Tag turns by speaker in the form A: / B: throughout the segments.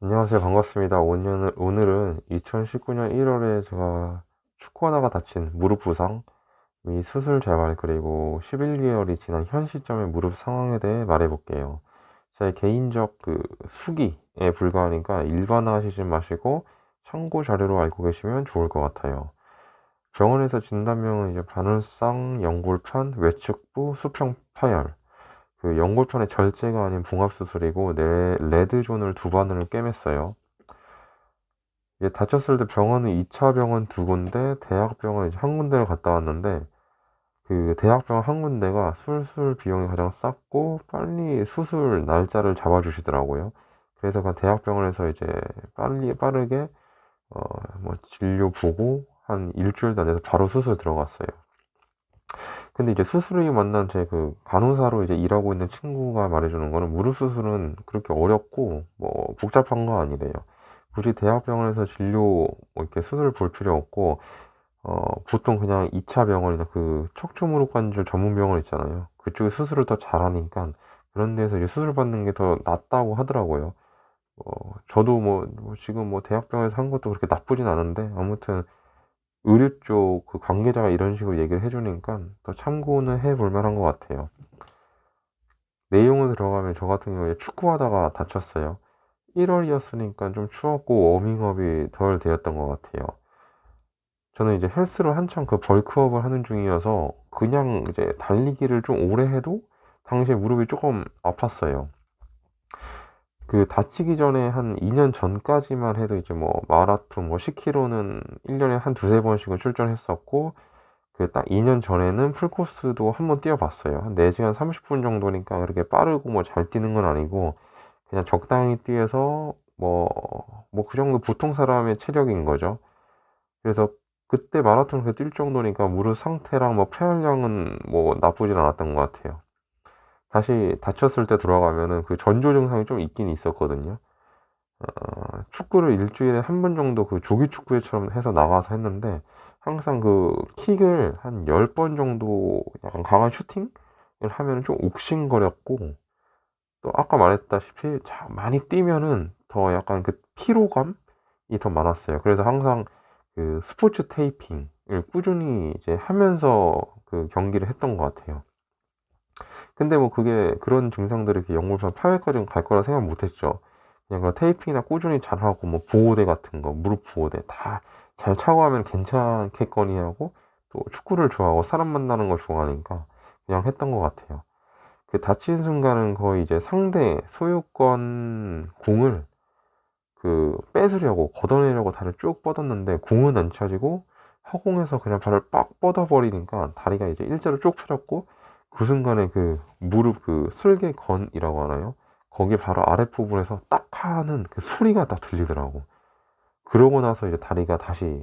A: 안녕하세요. 반갑습니다. 오늘, 오늘은 2019년 1월에 제가 축구 하다가 다친 무릎 부상 및 수술 재발 그리고 11개월이 지난 현 시점의 무릎 상황에 대해 말해볼게요. 제 개인적 그 수기에 불과하니까 일반화하시지 마시고 참고 자료로 알고 계시면 좋을 것 같아요. 병원에서 진단명은 이제 바늘상, 연골판, 외측부, 수평 파열 그 연골판의 절제가 아닌 봉합수술이고 내 레드존을 두 바늘을 꿰맸어요. 이게 다쳤을 때 병원은 2차 병원 두 군데, 대학병원 한 군데를 갔다 왔는데 그 대학병원 한 군데가 수술 비용이 가장 쌌고 빨리 수술 날짜를 잡아주시더라고요. 그래서 그 대학병원에서 이제 빨리 빠르게 어 뭐 진료 보고 한 일주일도 안 돼서 바로 수술 들어갔어요. 근데 이제 수술을 만난 제 그 간호사로 이제 일하고 있는 친구가 말해주는 거는 무릎 수술은 그렇게 어렵고 뭐 복잡한 거 아니래요. 굳이 대학병원에서 진료 뭐 이렇게 수술 볼 필요 없고 어 보통 그냥 2차 병원이나 그 척추무릎 관절 전문 병원 있잖아요. 그쪽에 수술을 더 잘하니까 그런 데서 이제 수술 받는 게 더 낫다고 하더라고요. 어 저도 뭐, 뭐 지금 뭐 대학병원에서 한 것도 그렇게 나쁘진 않은데 아무튼 의료 쪽그 관계자가 이런 식으로 얘기를 해주니까 더 참고는 해볼 만한 것 같아요. 내용을 들어가면 저 같은 경우에 축구하다가 다쳤어요. 1월이었으니까 좀 추웠고 워밍업이 덜 되었던 것 같아요. 저는 이제 헬스를 한창 그 벌크업을 하는 중이어서 그냥 이제 달리기를 좀 오래 해도 당시에 무릎이 조금 아팠어요. 그 다치기 전에 한 2년 전까지만 해도 이제 뭐 마라톤 뭐 10km는 1년에 한 두세 번씩은 출전했었고 그 딱 2년 전에는 풀코스도 한 번 뛰어봤어요. 한 4시간 30분 정도니까 그렇게 빠르고 뭐 잘 뛰는 건 아니고 그냥 적당히 뛰어서 뭐 뭐 그 정도 보통 사람의 체력인 거죠. 그래서 그때 마라톤 그 뛸 정도니까 무릎 상태랑 뭐 폐활량은 뭐 나쁘진 않았던 것 같아요. 다시 다쳤을 때 돌아가면은 그 전조 증상이 좀 있긴 있었거든요. 어, 축구를 일주일에 한 번 정도 그 조기 축구회처럼 해서 나가서 했는데 항상 그 킥을 한 10번 정도 약간 강한 슈팅을 하면 좀 옥신거렸고 또 아까 말했다시피 자, 많이 뛰면은 더 약간 그 피로감이 더 많았어요. 그래서 항상 그 스포츠 테이핑을 꾸준히 이제 하면서 그 경기를 했던 것 같아요. 근데 뭐 그게 그런 증상들이 이렇게 연골판 파열까지 갈 거라 생각 못 했죠. 그냥 그런 테이핑이나 꾸준히 잘하고 뭐 보호대 같은 거, 무릎 보호대 다 잘 차고 하면 괜찮겠거니 하고 또 축구를 좋아하고 사람 만나는 걸 좋아하니까 그냥 했던 것 같아요. 그 다친 순간은 거의 이제 상대 소유권 공을 그 뺏으려고 걷어내려고 다리를 쭉 뻗었는데 공은 안 차지고 허공에서 그냥 발을 빡 뻗어버리니까 다리가 이제 일자로 쭉 펴졌고 그 순간에 그 무릎 그 슬개건이라고 하나요? 거기 바로 아랫부분에서 딱 하는 그 소리가 딱 들리더라고. 그러고 나서 이제 다리가 다시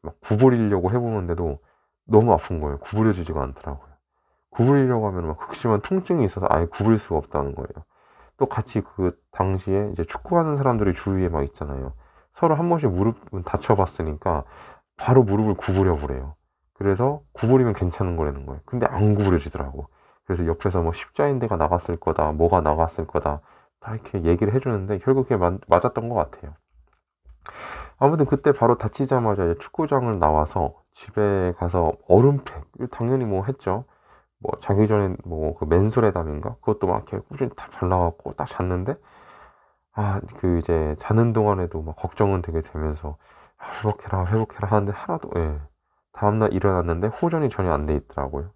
A: 막 구부리려고 해보는데도 너무 아픈 거예요. 구부려지지가 않더라고요. 구부리려고 하면 막 극심한 통증이 있어서 아예 구부릴 수가 없다는 거예요. 또 같이 그 당시에 이제 축구하는 사람들이 주위에 막 있잖아요. 서로 한 번씩 무릎은 다쳐봤으니까 바로 무릎을 구부려 보래요. 그래서 구부리면 괜찮은 거라는 거예요. 근데 안 구부려지더라고. 그래서 옆에서 뭐 십자인대가 나갔을 거다, 뭐가 나갔을 거다, 다 이렇게 얘기를 해주는데 결국 그게 맞았던 것 같아요. 아무튼 그때 바로 다치자마자 축구장을 나와서 집에 가서 얼음팩, 당연히 뭐 했죠. 뭐 자기 전에 뭐 그 맨솔에담인가? 그것도 막 이렇게 꾸준히 다 발라갖고 딱 잤는데, 아, 그 이제 자는 동안에도 막 걱정은 되게 되면서, 아, 회복해라, 회복해라 하는데 하나도, 예. 다음날 일어났는데 호전이 전혀 안 돼 있더라고요.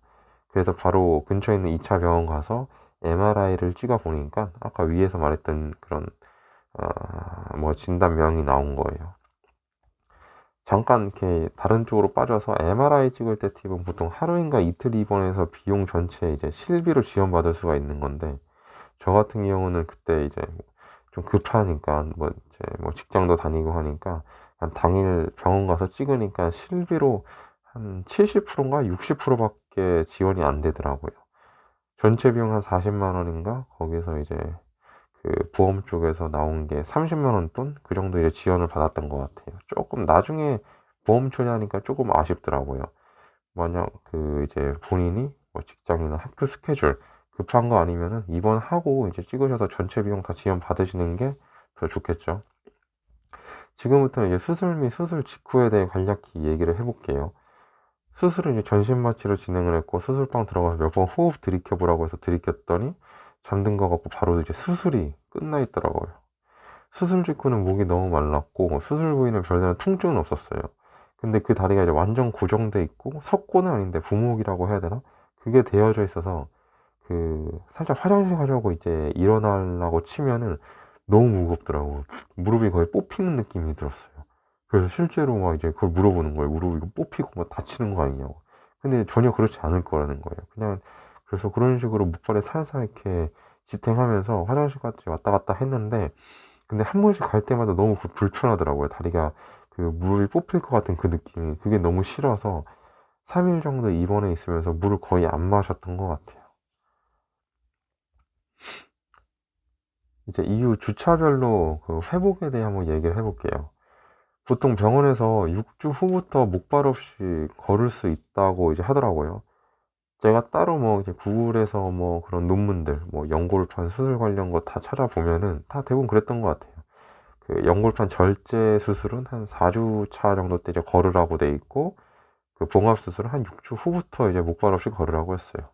A: 그래서 바로 근처에 있는 2차 병원 가서 MRI를 찍어 보니까 아까 위에서 말했던 그런 어, 뭐 진단명이 나온 거예요. 잠깐 이렇게 다른 쪽으로 빠져서 MRI 찍을 때 팁은 보통 하루인가 이틀 입원해서 비용 전체 이제 실비로 지원받을 수가 있는 건데 저 같은 경우는 그때 이제 좀 급하니까 뭐 이제 뭐 직장도 다니고 하니까 당일 병원 가서 찍으니까 실비로 한 70%인가 60%밖에 지원이 안 되더라고요. 전체 비용 한 40만 원인가 거기서 이제 그 보험 쪽에서 나온 게 30만 원 돈 그 정도 이제 지원을 받았던 것 같아요. 조금 나중에 보험 처리하니까 조금 아쉽더라고요. 만약 그 이제 본인이 뭐 직장이나 학교 스케줄 급한 거 아니면은 입원 하고 이제 찍으셔서 전체 비용 다 지원 받으시는 게 더 좋겠죠. 지금부터는 이제 수술 및 수술 직후에 대해 간략히 얘기를 해볼게요. 수술은 이제 전신 마취로 진행을 했고 수술방 들어가서 몇 번 호흡 들이켜보라고 해서 들이켰더니 잠든 거 같고 바로 이제 수술이 끝나 있더라고요. 수술 직후는 목이 너무 말랐고 수술 부위는 별다른 통증은 없었어요. 근데 그 다리가 이제 완전 고정돼 있고 석고는 아닌데 부목이라고 해야 되나? 그게 되어져 있어서 그 살짝 화장실 가려고 이제 일어나려고 치면은 너무 무겁더라고. 무릎이 거의 뽑히는 느낌이 들었어요. 그래서 실제로 막 이제 그걸 물어보는 거예요. 무릎 이거 뽑히고 막 다치는 거 아니냐고. 근데 전혀 그렇지 않을 거라는 거예요. 그냥 그래서 그런 식으로 목발에 살살 이렇게 지탱하면서 화장실까지 왔다 갔다 했는데 근데 한 번씩 갈 때마다 너무 그 불편하더라고요. 다리가 그 무릎이 뽑힐 것 같은 그 느낌이 그게 너무 싫어서 3일 정도 입원해 있으면서 물을 거의 안 마셨던 것 같아요. 이제 이후 주차별로 그 회복에 대해 한번 얘기를 해볼게요. 보통 병원에서 6주 후부터 목발 없이 걸을 수 있다고 이제 하더라고요. 제가 따로 뭐 이제 구글에서 뭐 그런 논문들, 뭐 연골판 수술 관련 거 다 찾아보면은 다 대부분 그랬던 것 같아요. 그 연골판 절제 수술은 한 4주 차 정도 때 이제 걸으라고 돼 있고, 그 봉합 수술은 한 6주 후부터 이제 목발 없이 걸으라고 했어요.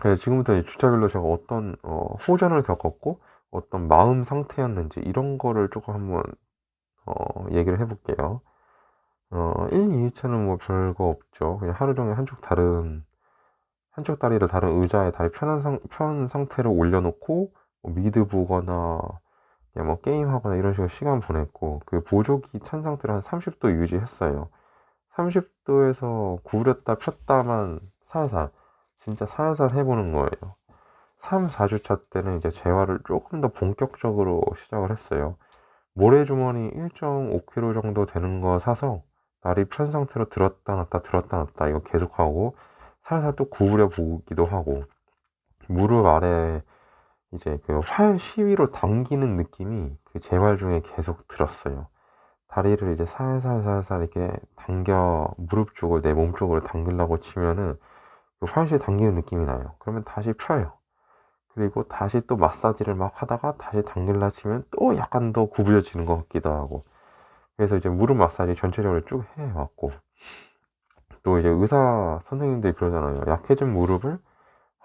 A: 그래서 지금부터 이제 주차별로 제가 어떤 어, 호전을 겪었고 어떤 마음 상태였는지 이런 거를 조금 한번 어, 얘기를 해볼게요. 어, 1, 2차는 뭐 별거 없죠. 그냥 하루 종일 한쪽 다른 한쪽 다리를 다른 의자에 다리 편한 상, 편 상태로 올려놓고 뭐 미드 보거나 그냥 뭐 게임하거나 이런 식으로 시간 보냈고 그 보조기 찬 상태로 한 30도 유지했어요. 30도에서 구부렸다 폈다만 살살 진짜 살살 해보는 거예요. 3, 4주차 때는 이제 재활을 조금 더 본격적으로 시작을 했어요. 모래주머니 1.5kg 정도 되는 거 사서 다리 편 상태로 들었다 놨다 들었다 놨다 이거 계속하고 살살 또 구부려 보기도 하고 무릎 아래 이제 그 활 시위로 당기는 느낌이 그 재활 중에 계속 들었어요. 다리를 이제 살살살살 이렇게 당겨 무릎 쪽을 내 몸 쪽으로 당기려고 치면은 그 활실 당기는 느낌이 나요. 그러면 다시 펴요. 그리고 다시 또 마사지를 막 하다가 다시 당길라 치면 또 약간 더 구부려지는 것 같기도 하고. 그래서 이제 무릎 마사지 전체적으로 쭉 해왔고. 또 이제 의사 선생님들이 그러잖아요. 약해진 무릎을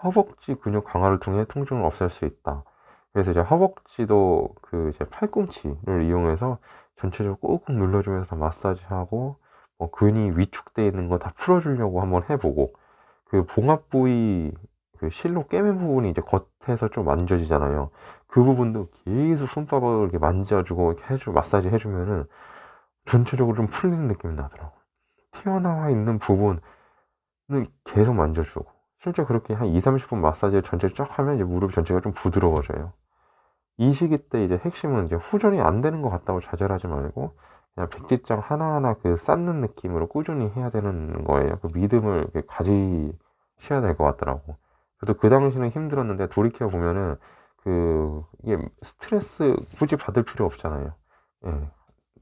A: 허벅지 근육 강화를 통해 통증을 없앨 수 있다. 그래서 이제 허벅지도 그 이제 팔꿈치를 이용해서 전체적으로 꾹꾹 눌러주면서 마사지하고 뭐 근이 위축되어 있는 거 다 풀어주려고 한번 해보고. 그 봉합 부위 그 실로 깨맨 부분이 이제 겉에서 좀 만져지잖아요. 그 부분도 계속 손바닥을 이렇게 만져주고 해주 마사지 해주면은 전체적으로 좀 풀리는 느낌이 나더라고. 튀어나와 있는 부분을 계속 만져주고 실제 그렇게 한 2, 30분 마사지 전체 쫙 하면 이제 무릎 전체가 좀 부드러워져요. 이 시기 때 이제 핵심은 이제 후전이 안 되는 것 같다고 좌절하지 말고 그냥 백지장 하나하나 그 쌓는 느낌으로 꾸준히 해야 되는 거예요. 그 믿음을 가지셔야 될 것 같더라고. 그래도 그 당시는 힘들었는데 돌이켜 보면은 그 이게 스트레스 굳이 받을 필요 없잖아요. 예.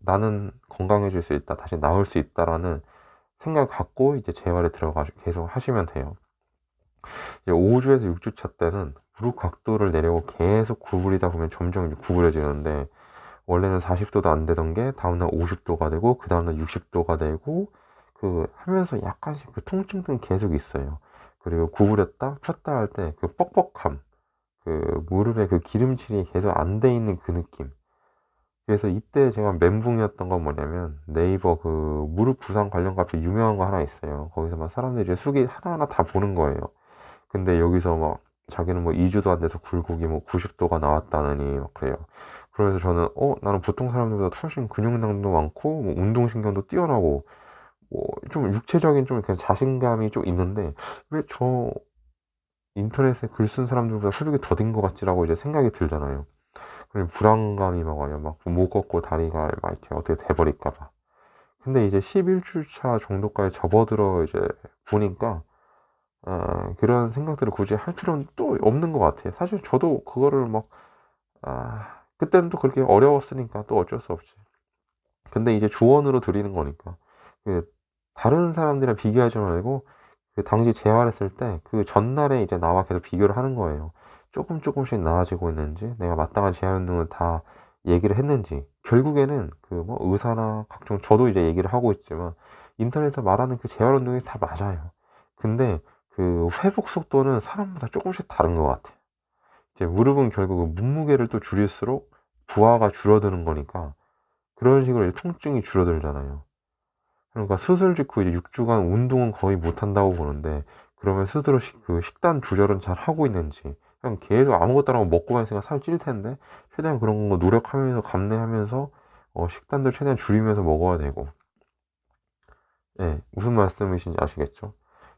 A: 나는 건강해질 수 있다, 다시 나올 수 있다라는 생각 갖고 이제 재활에 들어가 계속 하시면 돼요. 이제 5주에서 6주차 때는 무릎 각도를 내려고 계속 구부리다 보면 점점 구부려지는데 원래는 40도도 안 되던 게 다음날 50도가 되고 그 다음날 60도가 되고 그 하면서 약간씩 그 통증은 계속 있어요. 그리고 구부렸다 폈다 할 때 그 뻑뻑함 그 무릎에 그 기름칠이 계속 안 돼 있는 그 느낌. 그래서 이때 제가 멘붕이었던 건 뭐냐면 네이버 그 무릎 부상 관련 카페 유명한 거 하나 있어요. 거기서 막 사람들이 수기 하나하나 다 보는 거예요. 근데 여기서 막 자기는 뭐 2주도 안 돼서 굴곡이 뭐 90도가 나왔다느니 막 그래요. 그래서 저는 어? 나는 보통 사람들보다 훨씬 근육량도 많고 뭐 운동신경도 뛰어나고 뭐 좀 육체적인 좀 그냥 자신감이 좀 있는데 왜 저 인터넷에 글 쓴 사람들보다 수족이 더딘 것 같지라고 이제 생각이 들잖아요. 그리고 불안감이 막 와요. 막못 걷고 다리가 막 이렇게 어떻게 돼버릴까봐. 근데 이제 11주차 정도까지 접어들어 이제 보니까 아, 그런 생각들을 굳이 할 필요는 또 없는 것 같아요. 사실 저도 그거를 막 아, 그때는 또 그렇게 어려웠으니까 또 어쩔 수 없지. 근데 이제 조언으로 드리는 거니까 그 다른 사람들이랑 비교하지 말고 그 당시 재활했을 때 그 전날에 이제 나와 계속 비교를 하는 거예요. 조금 조금씩 나아지고 있는지 내가 마땅한 재활 운동을 다 얘기를 했는지 결국에는 그 뭐 의사나 각종 저도 이제 얘기를 하고 있지만 인터넷에서 말하는 그 재활 운동이 다 맞아요. 근데 그 회복 속도는 사람마다 조금씩 다른 것 같아요. 이제 무릎은 결국 몸무게를 또 줄일수록 부하가 줄어드는 거니까 그런 식으로 이제 통증이 줄어들잖아요. 그러니까 수술 직후 이제 6주간 운동은 거의 못 한다고 보는데 그러면 스스로 식, 그 식단 조절은 잘 하고 있는지 그냥 계속 아무것도 안 하고 먹고만 있으니까 살 찔 텐데 최대한 그런 거 노력하면서 감내하면서 어, 식단들 최대한 줄이면서 먹어야 되고 예, 무슨 말씀이신지 아시겠죠?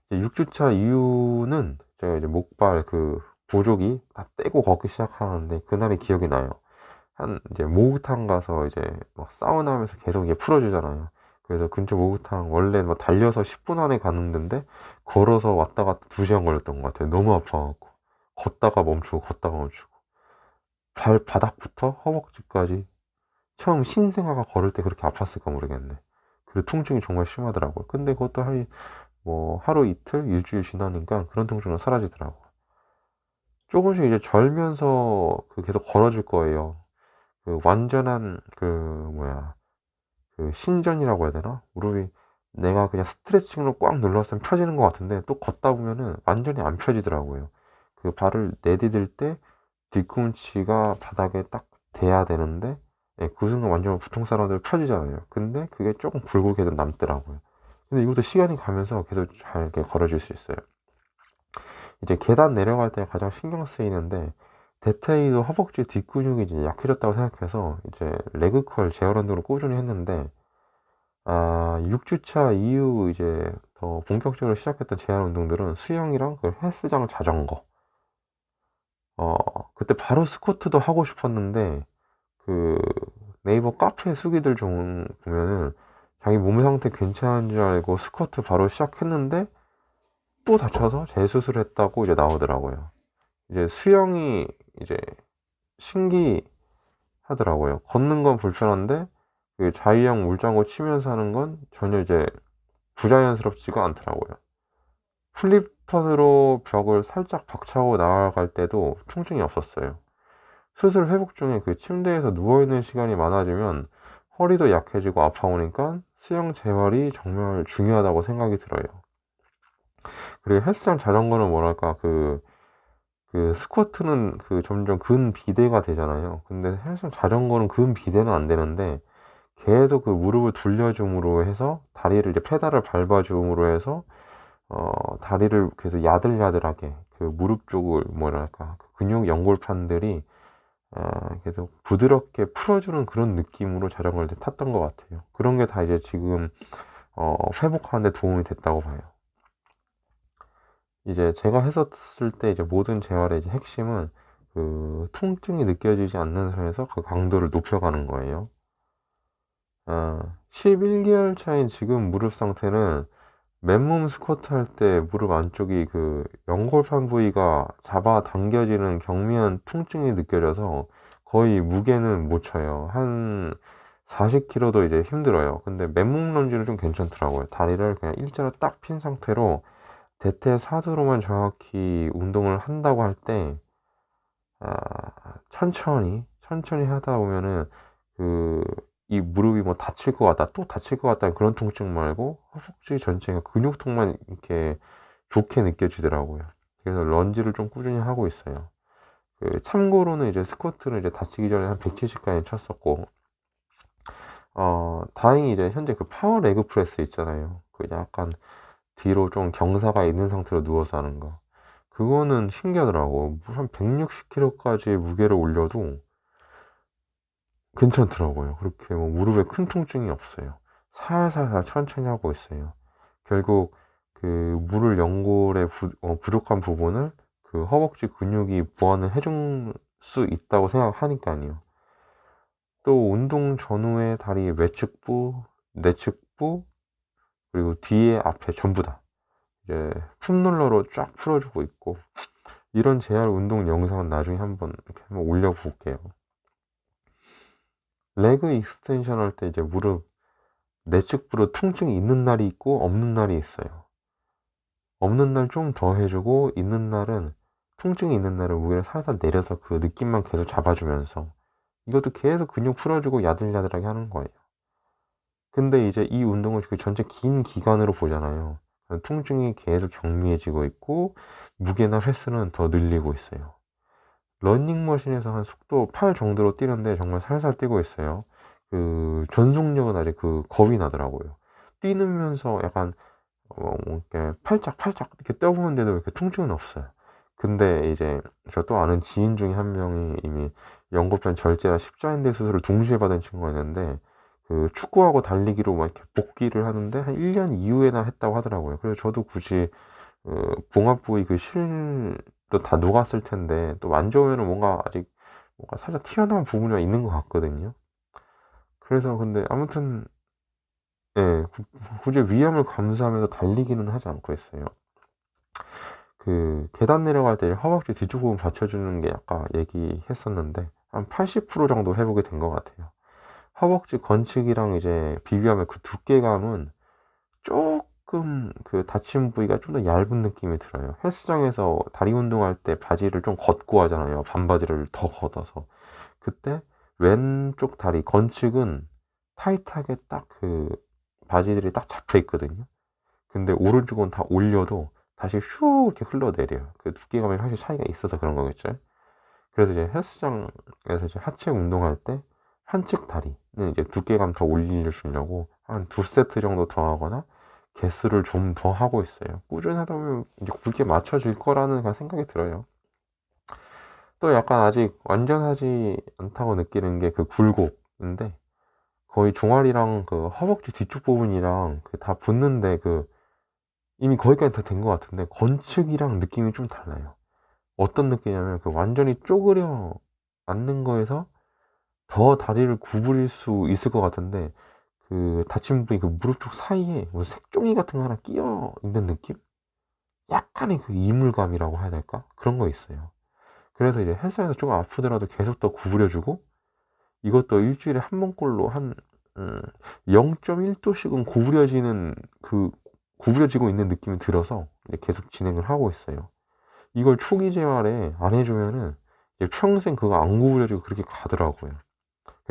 A: 이제 6주차 이후는 제가 이제 목발 그 보조기 다 떼고 걷기 시작하는데 그날이 기억이 나요. 한 이제 목욕탕 가서 이제 막 사우나 하면서 계속 이게 풀어주잖아요. 그래서 근처 목욕탕 원래 뭐 달려서 10분 안에 가는 데인데 걸어서 왔다 갔다 2시간 걸렸던 것 같아요. 너무 아파갖고 걷다가 멈추고 걷다가 멈추고 발 바닥부터 허벅지까지 처음 신생아가 걸을 때 그렇게 아팠을까 모르겠네. 그리고 통증이 정말 심하더라고요. 근데 그것도 한, 뭐, 하루 이틀, 일주일 지나니까 그런 통증은 사라지더라고. 조금씩 이제 절면서 그 계속 걸어줄 거예요. 그 완전한 그 뭐야 그 신전이라고 해야 되나? 무릎이 내가 그냥 스트레칭으로 꽉 눌렀으면 펴지는 것 같은데 또 걷다 보면은 완전히 안 펴지더라고요. 그 발을 내디딜 때 뒤꿈치가 바닥에 딱 대야 되는데 예, 그 순간 완전 보통 사람들 펴지잖아요. 근데 그게 조금 굴곡이 계속 남더라고요. 근데 이것도 시간이 가면서 계속 잘 이렇게 걸어줄 수 있어요. 이제 계단 내려갈 때 가장 신경 쓰이는데 대퇴이도 허벅지 뒷근육이 이제 약해졌다고 생각해서 이제 레그컬 운동을 꾸준히 했는데 아 6주차 이후 이제 더 본격적으로 시작했던 재활 운동들은 수영이랑 그 헬스장 자전거 어 그때 바로 스쿼트도 하고 싶었는데 그 네이버 카페 수기들 좀 보면은 자기 몸 상태 괜찮은 줄 알고 스쿼트 바로 시작했는데 또 다쳐서 재수술했다고 이제 나오더라고요. 이제 수영이 이제 신기하더라고요. 걷는 건 불편한데 그 자유형 물장구 치면서 하는 건 전혀 이제 부자연스럽지가 않더라고요. 플립턴으로 벽을 살짝 박차고 나아갈 때도 통증이 없었어요. 수술 회복 중에 그 침대에서 누워있는 시간이 많아지면 허리도 약해지고 아파오니까 수영 재활이 정말 중요하다고 생각이 들어요. 그리고 헬스장 자전거는 뭐랄까 그, 그 스쿼트는 그 점점 근 비대가 되잖아요. 근데 헬스장 자전거는 근 비대는 안 되는데 계속 그 무릎을 돌려줌으로 해서 다리를 이제 페달을 밟아줌으로 해서 어 다리를 계속 야들야들하게 그 무릎 쪽을 뭐랄까 그 근육 연골판들이 어 계속 부드럽게 풀어주는 그런 느낌으로 자전거를 탔던 것 같아요. 그런 게 다 이제 지금 어 회복하는 데 도움이 됐다고 봐요. 이제 제가 했었을 때 이제 모든 재활의 이제 핵심은 그 통증이 느껴지지 않는 선에서 그 강도를 높여가는 거예요. 아, 11개월 차인 지금 무릎 상태는 맨몸 스쿼트 할 때 무릎 안쪽이 그 연골판 부위가 잡아 당겨지는 경미한 통증이 느껴져서 거의 무게는 못 쳐요. 한 40kg도 이제 힘들어요. 근데 맨몸 런지는 좀 괜찮더라고요. 다리를 그냥 일자로 딱 핀 상태로 대퇴 사두로만 정확히 운동을 한다고 할 때, 아, 천천히, 천천히 하다 보면은, 그, 이 무릎이 뭐 다칠 것 같다, 또 다칠 것 같다는 그런 통증 말고, 허벅지 전체가 근육통만 이렇게 좋게 느껴지더라고요. 그래서 런지를 좀 꾸준히 하고 있어요. 그 참고로는 이제 스쿼트는 이제 다치기 전에 한 170까지 쳤었고, 어, 다행히 이제 현재 그 파워 레그 프레스 있잖아요. 그 약간 뒤로 좀 경사가 있는 상태로 누워서 하는 거. 그거는 신기하더라고. 한 160kg까지 무게를 올려도 괜찮더라고요. 그렇게 뭐 무릎에 큰 통증이 없어요. 살살살 천천히 하고 있어요. 결국 그 물을 연골의 부, 어, 부족한 부분을 그 허벅지 근육이 보완을 해줄 수 있다고 생각하니까요. 또 운동 전후에 다리 외측부, 내측부, 그리고 뒤에 앞에 전부 다 이제 폼롤러로 쫙 풀어주고 있고 이런 재활 운동 영상은 나중에 한번 이렇게 한번 올려볼게요. 레그 익스텐션 할 때 이제 무릎 내측 부로 통증이 있는 날이 있고 없는 날이 있어요. 없는 날 좀 더 해주고 있는 날은 통증이 있는 날은 무게를 살살 내려서 그 느낌만 계속 잡아주면서 이것도 계속 근육 풀어주고 야들야들하게 하는 거예요. 근데 이제 이 운동을 그 전체 긴 기간으로 보잖아요. 통증이 계속 경미해지고 있고 무게나 횟수는 더 늘리고 있어요. 러닝머신에서 한 속도 8 정도로 뛰는데 정말 살살 뛰고 있어요. 그 전속력은 아직 그 겁이 나더라고요. 뛰면서 약간 어, 뭐 이렇게 팔짝 팔짝 이렇게 떠보는데도 이렇게 통증은 없어요. 근데 이제 저 또 아는 지인 중에 한 명이 이미 연골변 절제랑 십자인대 수술을 동시에 받은 친구가 있는데 그 축구하고 달리기로 막 이렇게 복귀를 하는데 한 1년 이후에나 했다고 하더라고요. 그래서 저도 굳이 그 봉합 부위 그 실도 다 녹았을 텐데 또 만져보면은 뭔가 아직 뭔가 살짝 튀어나온 부분이 있는 것 같거든요. 그래서 근데 아무튼 예, 구- 굳이 위험을 감수하면서 달리기는 하지 않고 했어요. 그 계단 내려갈 때 허벅지 뒤쪽 부분 받쳐주는 게 아까 얘기했었는데 한 80% 정도 회복이 된 것 같아요. 허벅지 건축이랑 이제 비교하면 그 두께감은 조금 그 다친 부위가 좀 더 얇은 느낌이 들어요. 헬스장에서 다리 운동할 때 바지를 좀 걷고 하잖아요. 반바지를 더 걷어서. 그때 왼쪽 다리 건축은 타이트하게 딱 그 바지들이 딱 잡혀 있거든요. 근데 오른쪽은 다 올려도 다시 슈 이렇게 흘러내려요. 그 두께감이 확실히 차이가 있어서 그런 거겠죠. 그래서 이제 헬스장에서 이제 하체 운동할 때 한측 다리는 이제 두께감 더 올려주려고 한 두 세트 정도 더 하거나 개수를 좀 더 하고 있어요. 꾸준하다 보면 이제 그게 맞춰질 거라는 생각이 들어요. 또 약간 아직 완전하지 않다고 느끼는 게 그 굴곡인데 거의 종아리랑 그 허벅지 뒤쪽 부분이랑 그 다 붙는데 그 이미 거기까지 다 된 것 같은데 건축이랑 느낌이 좀 달라요. 어떤 느낌이냐면 그 완전히 쪼그려 앉는 거에서 더 다리를 구부릴 수 있을 것 같은데 그 다친 부위 그 무릎 쪽 사이에 무슨 색종이 같은 거 하나 끼어 있는 느낌? 약간의 그 이물감이라고 해야 될까? 그런 거 있어요. 그래서 이제 헬스장에서 조금 아프더라도 계속 더 구부려주고 이것도 일주일에 한 번꼴로 한 음, 0.1도씩은 구부려지는 그 구부려지고 있는 느낌이 들어서 계속 진행을 하고 있어요. 이걸 초기 재활에 안 해주면은 평생 그거 안 구부려지고 그렇게 가더라고요.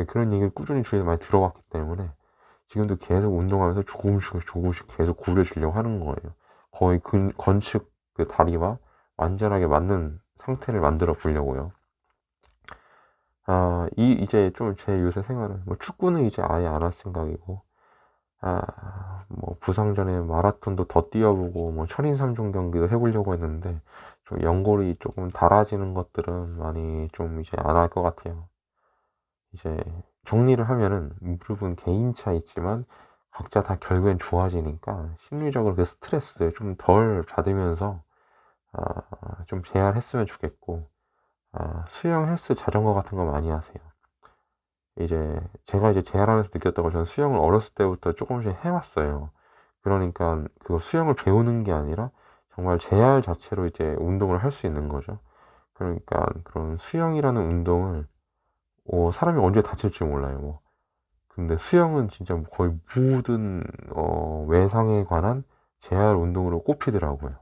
A: 그런 얘기를 꾸준히 주위에서 많이 들어봤기 때문에 지금도 계속 운동하면서 조금씩 조금씩 계속 구부려지려고 하는 거예요. 거의 근, 건축 그 다리와 완전하게 맞는 상태를 만들어 보려고요. 아, 이, 이제 좀 제 요새 생활은, 뭐 축구는 이제 아예 안 할 생각이고, 아, 뭐 부상 전에 마라톤도 더 뛰어보고, 뭐 철인 3종 경기도 해보려고 했는데, 좀 연골이 조금 닳아지는 것들은 많이 좀 이제 안 할 것 같아요. 이제 정리를 하면은 무릎은 개인차 있지만 각자 다 결국엔 좋아지니까 심리적으로 그 스트레스를 좀덜 받으면서 아, 좀 재활했으면 좋겠고 아, 수영, 헬스, 자전거 같은 거 많이 하세요. 이제 제가 이제 재활하면서 느꼈던 건 저는 수영을 어렸을 때부터 조금씩 해왔어요. 그러니까 그거 수영을 배우는 게 아니라 정말 재활 자체로 이제 운동을 할 수 있는 거죠. 그러니까 그런 수영이라는 운동을 어, 사람이 언제 다칠지 몰라요. 뭐. 근데 수영은 진짜 거의 모든 어, 외상에 관한 재활 운동으로 꼽히더라고요.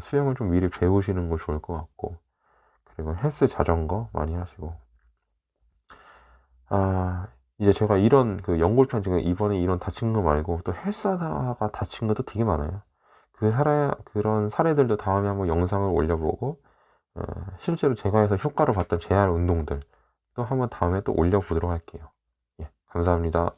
A: 수영을 좀 미리 배우시는 거 좋을 것 같고 그리고 헬스 자전거 많이 하시고 아 이제 제가 이런 그 연골편 지금 이번에 이런 다친 거 말고 또 헬스하다가 다친 것도 되게 많아요. 그 사례 그런 사례들도 다음에 한번 영상을 올려보고 어, 실제로 제가 해서 효과를 봤던 재활 운동들 또 한번 다음에 또 올려보도록 할게요. 예, 감사합니다.